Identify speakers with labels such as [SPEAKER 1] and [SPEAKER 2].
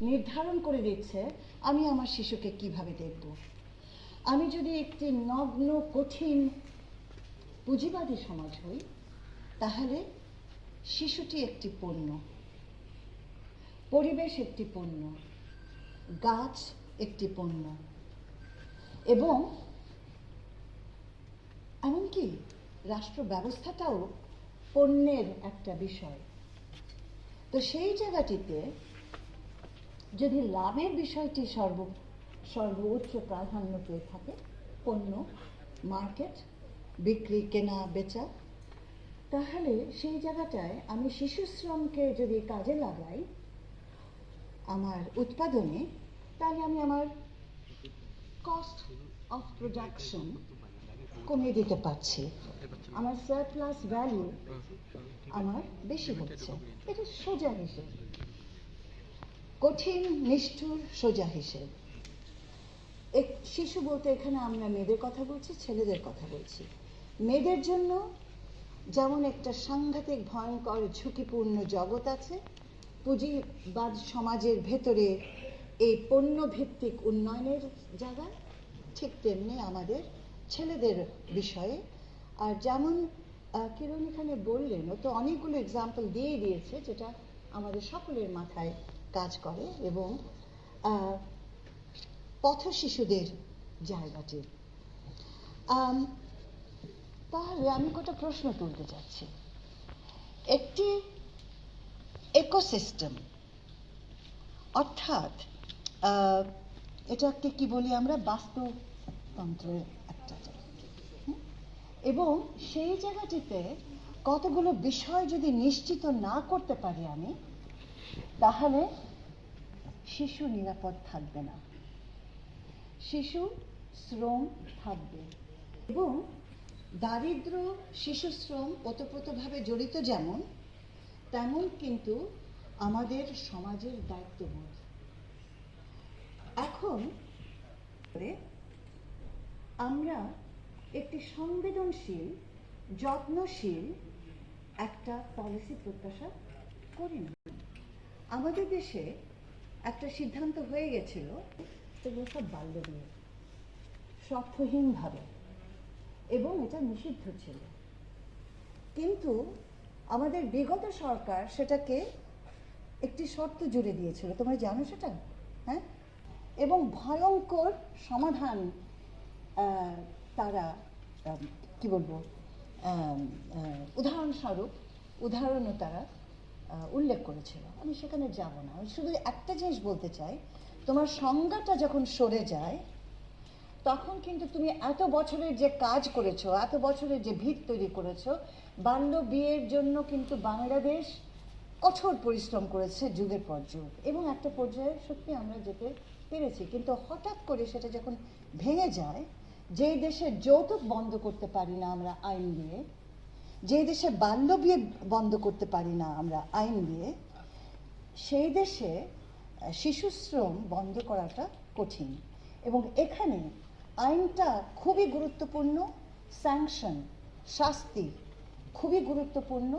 [SPEAKER 1] নির্ধারণ করে দিচ্ছে, আমি আমার শিশুকে কীভাবে দেখব? আমি যদি একটি নগ্ন, কঠিন, পুঁজিবাদী সমাজ হই, তাহলে শিশুটি একটি পণ্য, পরিবেশ একটি পণ্য, গাছ একটি পণ্য এবং এমনকি রাষ্ট্র ব্যবস্থাটাও পণ্যের একটা বিষয়। তো সেই জায়গাটিতে যদি লাভের বিষয়টি সর্ব, সর্বোচ্চ প্রাধান্য পেয়ে থাকে, পণ্য, মার্কেট, বিক্রি, কেনা, বেচা, তাহলে সেই জায়গাটায় আমি শিশু শ্রমকে যদি কাজে লাগাই আমার উৎপাদনে, তাহলে আমি আমার কস্ট অফ প্রোডাকশন কমিয়ে দিতে পারছি। আমার সারপ্লাস ভ্যালু আমার বেশি হচ্ছে। এটা সোজা হিসেব কঠিন, নিষ্ঠুর, সোজা হিসেব। শিশু বলতে এখানে আমরা মেয়েদের কথা বলছি, ছেলেদের কথা বলছি। মেয়েদের জন্য যেমন একটা সাংঘাতিক, ভয়ঙ্কর, ঝুঁকিপূর্ণ জগৎ আছে, পুঁজিবাদ সমাজের ভেতরে এই পণ্য ভিত্তিক উন্নয়নের জায়গা, ঠিক তেমনি আমাদের ছেলেদের বিষয়ে। আর যেমন কিরণ এখানে বললেন, ও তো অনেকগুলো এক্সাম্পল দিয়ে দিয়েছে, যেটা আমাদের সকলের মাথায় কাজ করে এবং পথ শিশুদের জায়গাটি তাহলে আমি কটা প্রশ্ন তুলতে চাচ্ছি। একটি ইকোসিস্টেম অর্থাৎ এটাকে কি বলি আমরা? বাস্তুতন্ত্রের একটা জায়গা? এবং সেই জায়গাটিতে কতগুলো বিষয় যদি নিশ্চিত না করতে পারি আমি তাহলে শিশু নিরাপদ থাকবে না। শিশু শ্রম থাকবে। এবং দারিদ্র শিশু শ্রম ওতপ্রোতভাবে জড়িত যেমন, তেমন কিন্তু আমাদের সমাজের দায়িত্ববোধ। এখন আমরা একটি সংবেদনশীল, যত্নশীল একটা পলিসি প্রত্যাশা করি না। আমাদের দেশে একটা সিদ্ধান্ত হয়ে গেছিল সেগুলো সব বাল্য বিয়ে স্বার্থহীনভাবে, এবং এটা নিষিদ্ধ ছিল। কিন্তু আমাদের বিগত সরকার সেটাকে একটি শর্ত জুড়ে দিয়েছিল। তোমরা জানো সেটা? হ্যাঁ? এবং ভয়ঙ্কর সমাধান তারা কি বলব? উদাহরণস্বরূপ, উদাহরণও তারা উল্লেখ করেছিল। আমি সেখানে যাব না। আমি শুধু একটা জিনিস বলতে চাই, তোমার সংজ্ঞাটা যখন সরে যায়, তখন কিন্তু তুমি এত বছরের যে কাজ করেছ, এত বছরের যে ভিত তৈরি করেছ বাল্য বিয়ের জন্য কিন্তু বাংলাদেশ কঠোর পরিশ্রম করেছে যুগের পর যুগ। এবং একটা পর্যায়ে সত্যি আমরা যেতে পেরেছি। কিন্তু হঠাৎ করে সেটা যখন ভেঙে যায়, যেই দেশে যৌতুক বন্ধ করতে পারি না আমরা আইন দিয়ে যেই দেশে বাল্য বিয়ে বন্ধ করতে পারি না আমরা, আইন দিয়ে, সেই দেশে শিশু শ্রম বন্ধ করাটা কঠিন। এবং এখানে আইনটা খুবই গুরুত্বপূর্ণ স্যাংশন শাস্তি খুবই গুরুত্বপূর্ণ।